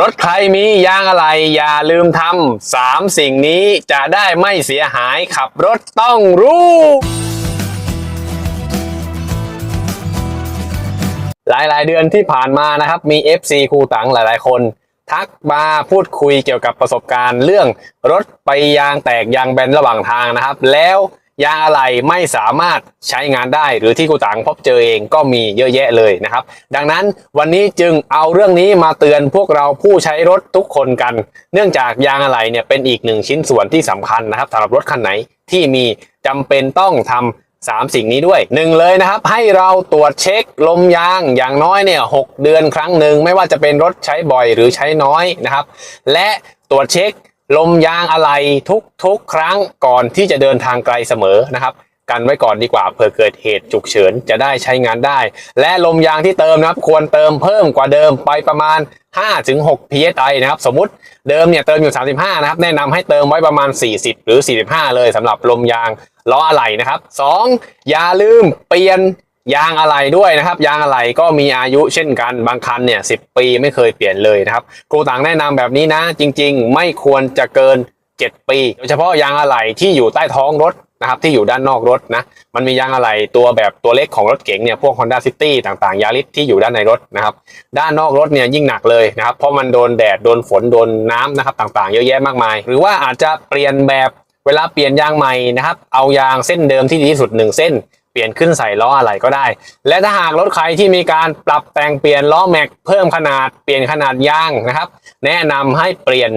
รถใครมียางอะไรอย่าลืมทำสามสิ่งนี้จะได้ไม่เสียหายขับรถต้องรู้ หลายๆ เดือนที่ผ่านมานะครับ มี FC ครูตังหลายๆ คน ทักมาพูดคุยเกี่ยวกับประสบการณ์เรื่องรถไปยางแตกยางแบนระหว่างทางนะครับ แล้ว ยางอะไรไม่สามารถใช้งานได้ หรือที่ครูตังพบเจอเองก็มีเยอะแยะเลยนะครับ ดังนั้นวันนี้จึงเอาเรื่องนี้มาเตือนพวกเราผู้ใช้รถทุกคนกัน เนื่องจากยางอะไหล่เนี่ยเป็นอีกหนึ่งชิ้นส่วนที่สำคัญนะครับสำหรับรถคันไหนที่มีจำเป็นต้องทำสามสิ่งนี้ด้วยหนึ่งเลยนะครับ ให้เราตรวจเช็คลมยางอย่างน้อยเนี่ยหกเดือนครั้งหนึ่งไม่ว่าจะเป็นรถใช้บ่อยหรือใช้น้อยนะครับ และตรวจเช็ค ลมยางอะไรทุกๆครั้งก่อนที่จะเดินทางไกลเสมอนะครับ กันไว้ก่อนดีกว่าเผื่อเกิดเหตุฉุกเฉินจะได้ใช้งานได้ และลมยางที่เติมนะครับ ควรเติมเพิ่มกว่าเดิมไปประมาณ 5-6 psi นะครับ สมมติเดิมเนี่ยเติมอยู่ 35 นะครับ แนะนำให้เติมไว้ประมาณ 40 หรือ 45 เลยสำหรับลมยางล้ออะไหล่นะครับ 2. อย่าลืมเปลี่ยน ยางอะไหล่ด้วยนะครับ ยางอะไหล่ก็มีอายุเช่นกันบางคันเนี่ย10ปีไม่เคยเปลี่ยนเลยนะครับครูต่างแนะนำแบบนี้นะ จริง ๆ ไม่ควรจะเกิน 7 ปีโดยเฉพาะยางอะไหล่ที่อยู่ใต้ท้องรถนะครับที่อยู่ด้านนอกรถนะมันมียางอะไหล่ตัวแบบตัวเล็กของรถเก๋งเนี่ยพวก Honda City ต่างๆยาริสที่อยู่ด้านในรถนะครับด้านนอกรถเนี่ยยิ่งหนักเลยนะครับเพราะมันโดนแดดโดนฝนโดนน้ำนะครับต่างๆ เยอะแยะมากมาย หรือว่าอาจจะเปลี่ยนแบบเวลาเปลี่ยนยางใหม่นะครับเอายางเส้นเดิมที่ดีที่สุดหนึ่งเส้น เปลี่ยนขึ้นใส่ล้ออะไรก็ได้ และถ้าหากรถใครที่มีการปรับแต่งเปลี่ยนล้อแม็กเพิ่มขนาดเปลี่ยนขนาดยางนะครับ แนะนำให้เปลี่ยน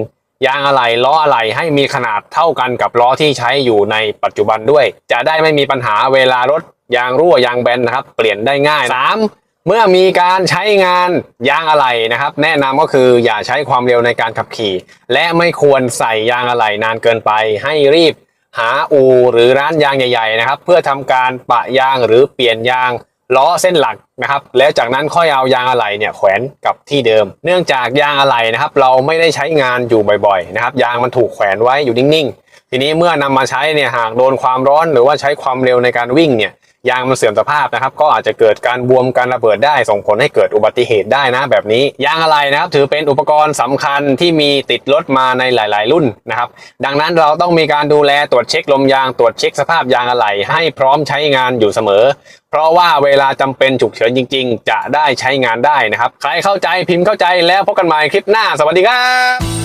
ยางอะไหล่ล้ออะไหล่ให้มีขนาดเท่ากันกับล้อที่ใช้อยู่ในปัจจุบันด้วย จะได้ไม่มีปัญหาเวลารถยางรั่วยางแบนนะครับ เปลี่ยนได้ง่าย 3. เมื่อมีการใช้งานยางอะไหล่นะครับ แนะนำก็คืออย่าใช้ความเร็วในการขับขี่ และไม่ควรใส่ยางอะไหล่นานเกินไปให้รีบ หาอู่หรือร้านยางใหญ่ๆนะครับ เพื่อทำการปะยางหรือเปลี่ยนยางล้อเส้นหลักนะครับ แล้วจากนั้นค่อยเอายางอะไหล่เนี่ยแขวนกับที่เดิม เนื่องจากยางอะไหล่นะครับ เราไม่ได้ใช้งานอยู่บ่อยๆนะครับ ยางมันถูกแขวนไว้อยู่นิ่งๆ ทีนี้เมื่อนำมาใช้เนี่ยหากโดนความร้อนหรือว่าใช้ความเร็วในการวิ่งเนี่ย ยางมันเสื่อมสภาพนะครับก็อาจจะเกิดการบวมการระเบิดได้ส่งผลให้เกิดอุบัติเหตุได้นะแบบนี้ยางอะไรนะครับถือเป็นอุปกรณ์สำคัญที่มีติดรถมาในหลาย ๆ รุ่นนะครับดังนั้นเราต้องมีการดูแลตรวจเช็คลมยางตรวจเช็คสภาพยางอะไหล่ให้พร้อมใช้งานอยู่เสมอ เพราะว่าเวลาจำเป็นฉุกเฉินจริง ๆ จะได้ใช้งานได้นะครับ ใครเข้าใจพิมพ์เข้าใจแล้วพบกันใหม่คลิปหน้า สวัสดีครับ